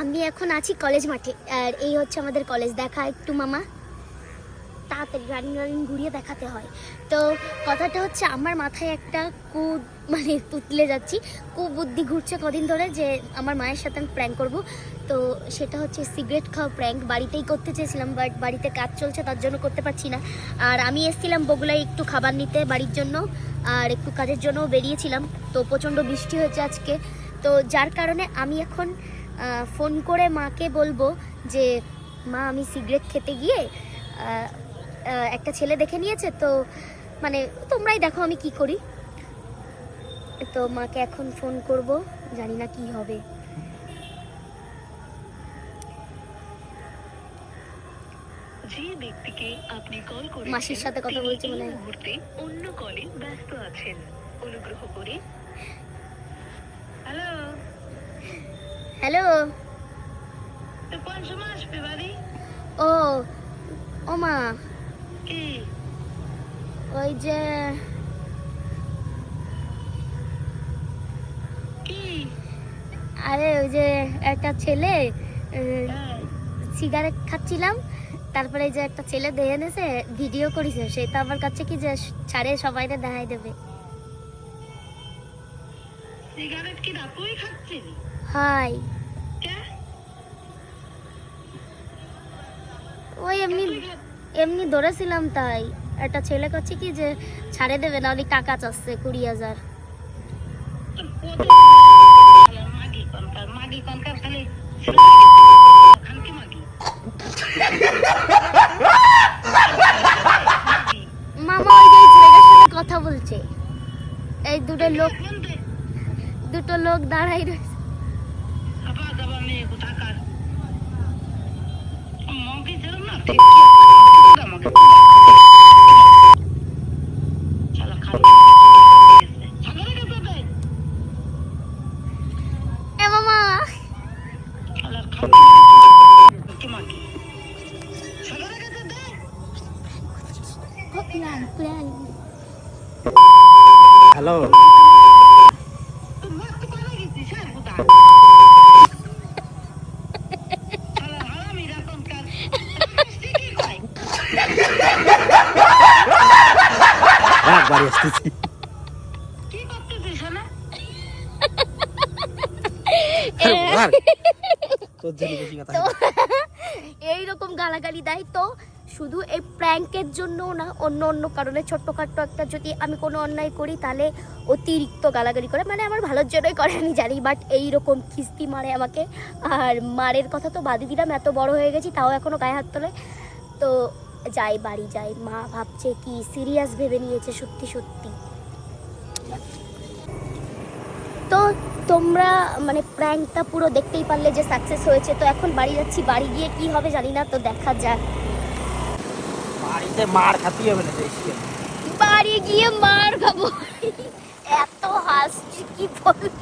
আমি এখন আছি কলেজ মাঠে, আর এই হচ্ছে আমাদের কলেজ। দেখা একটু মামা। তাড়াতাড়ি রানিং রানিং ঘুরিয়ে দেখাতে হয়। তো কথাটা হচ্ছে, আমার মাথায় একটা কু মানে তুতলে যাচ্ছি। কু বুদ্ধি ঘুরছে কদিন ধরে যে আমার মায়ের সাথে আমি প্র্যাঙ্ক করব। তো সেটা হচ্ছে সিগারেট খাওয়া প্র্যাঙ্ক বাড়িতেই করতে চেয়েছিলাম বাট বাড়িতে কাজ চলছে, তার জন্য করতে পারছি না। আর আমি এসেছিলাম বগুলায় একটু খাবার নিতে বাড়ির জন্য, আর একটু কাজের জন্যও বেরিয়েছিলাম। তো প্রচণ্ড বৃষ্টি হয়েছে আজকে। তো যার কারণে আমি এখন ফোন করে মাকে বলব যে মা আমি সিগারেট খেতে গিয়ে একটা ছেলে দেখে নিয়েছে তো মানে তোমরাই দেখো আমি কি করি। তো মাকে এখন ফোন করব জানি না কি হবে। যে ব্যক্তিকে আপনি কল করেছেন মাসির সাথে কথা বলছে মনে। মুহূর্তে অন্য কলে ব্যস্ত আছেন। অনুগ্রহ করে। হ্যালো। হ্যালো? কোন সময় আসবে বাড়ি? ও ও মা। কি? ওই যে কি? আরে ওই যে একটা ছেলে হ্যাঁ, সিগারেট খাচ্ছিলাম তারপরে যে একটা ছেলে দেখে এনেছে ভিডিও করেছে সে তো আমার কাছে কি যে ছাড়ে সবাইকে দেখাই দেবে। সিগারেট কি না তুই খাচ্ছিস হাই কে? ওই এমনি এমনি ধরেছিলাম তাই। একটা ছেলে করছে কি যে ছাড়ে দেবে না টাকা চাচ্ছে কুড়ি হাজার। মামা ওই সাথে কথা বলছে। এই দুটো লোক দুটো লোক দাঁড়াই রয়েছে। হ্যালো তুই মস্ত করে গেছিস, হ্যাঁ, কোথা? শালা হারামিরা কোনকার। আসছে কি কয়? কথা তো এইরকম গালাগালি দেয় তো শুধু এই প্র্যাঙ্কের জন্য না অন্য অন্য কারণে ছোট্টখাট্ট একটা যদি আমি কোনো অন্যায় করি তাহলে অতিরিক্ত গালাগালি করে মানে আমার ভালোর জন্যই করে আমি জানি বাট এইরকম খিস্তি মারে আমাকে। আর মারের কথা তো বাদি দিলাম এত বড় হয়ে গেছি তাও এখনও গায়ে হাত তোলে। তো যাই বাড়ি যাই মা ভাবছে কি সিরিয়াস ভেবে নিয়েছে সত্যি সত্যি। তো তোমরা মানে প্র্যাঙ্কটা পুরো দেখতেই পারলে যে সাকসেস হয়েছে। তো এখন বাড়ি যাচ্ছি বাড়ি গিয়ে কি হবে জানি না তো দেখা যাক। বাড়িতে মার খাতি হবে না বাড়ি গিয়ে মার খাব। এত হাসছি কি বলব?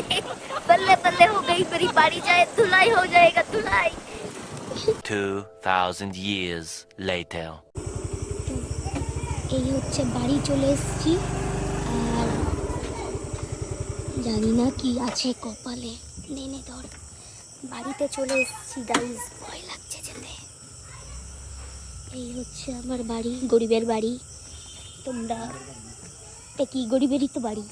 बल्ले हो गई तेरी बल्ले बल्ले बल्ले बल्ले हो गई मेरी बाड़ी जाए धुलाई हो जाएगा धुलाई 2,000 years later. এই হচ্ছে বাড়ি চলে এসেছি আর জানি না কি আছে কপালে নেনে ধর বাড়িতে চলে এসেছি গাইজ ভয় লাগছে যেতে এই হচ্ছে আমার বাড়ি গরিবের বাড়ি তোমরা এ কি গরিবেরই তো বাড়ি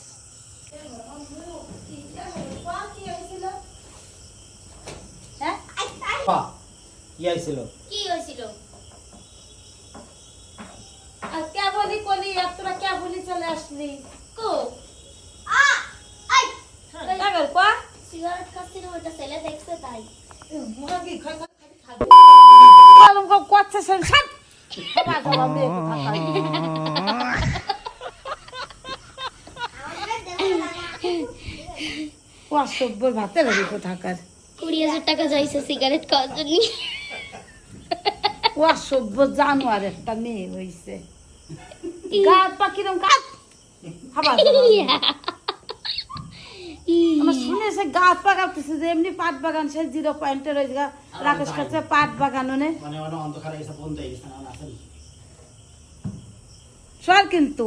পা কি আইছিল? কি হয়েছিল আর কে বলি কলি আর তোরা কে বলি চলে আসলি? কো? আ আই! পাগল পা? সিগারেট খাচ্ছিলাম ওটা ছেলে দেখছে তাই মুরগি খাই খাই খাই পালন কো কোচ্ছে সেন সাত বাবা বাবা মে কথা কই ও সব্য ভাতে লাগি কোথাকার? কুড়ি হাজার টাকা যাইছে সিগারেট খাওয়ার জন্য। ও সব্য জানোয়ার একটা মেয়ে হইছে। গাত পাখিরম গাত। হাবা আমার শুনেছে গাছ পাকাতেছে যে এমনি পাট বাগান সে জিরো পয়েন্টের ওই জায়গা রাকেশ কাছে পাট বাগান ওনে মানে মানে অন্ধকারে এসে বন্ধ গেছে আসেন সর কিন্তু।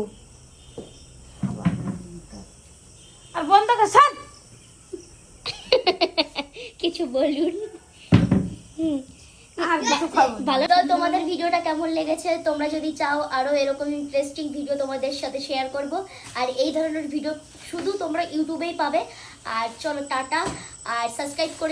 কিছু বলুন। ভালো তো তোমাদের ভিডিওটা কেমন লেগেছে? তোমরা যদি চাও আরও এরকম ইন্টারেস্টিং ভিডিও তোমাদের সাথে শেয়ার করব। আর এই ধরনের ভিডিও শুধু তোমরা ইউটিউবেই পাবে। আর চলো টাটা। আর সাবস্ক্রাইব করে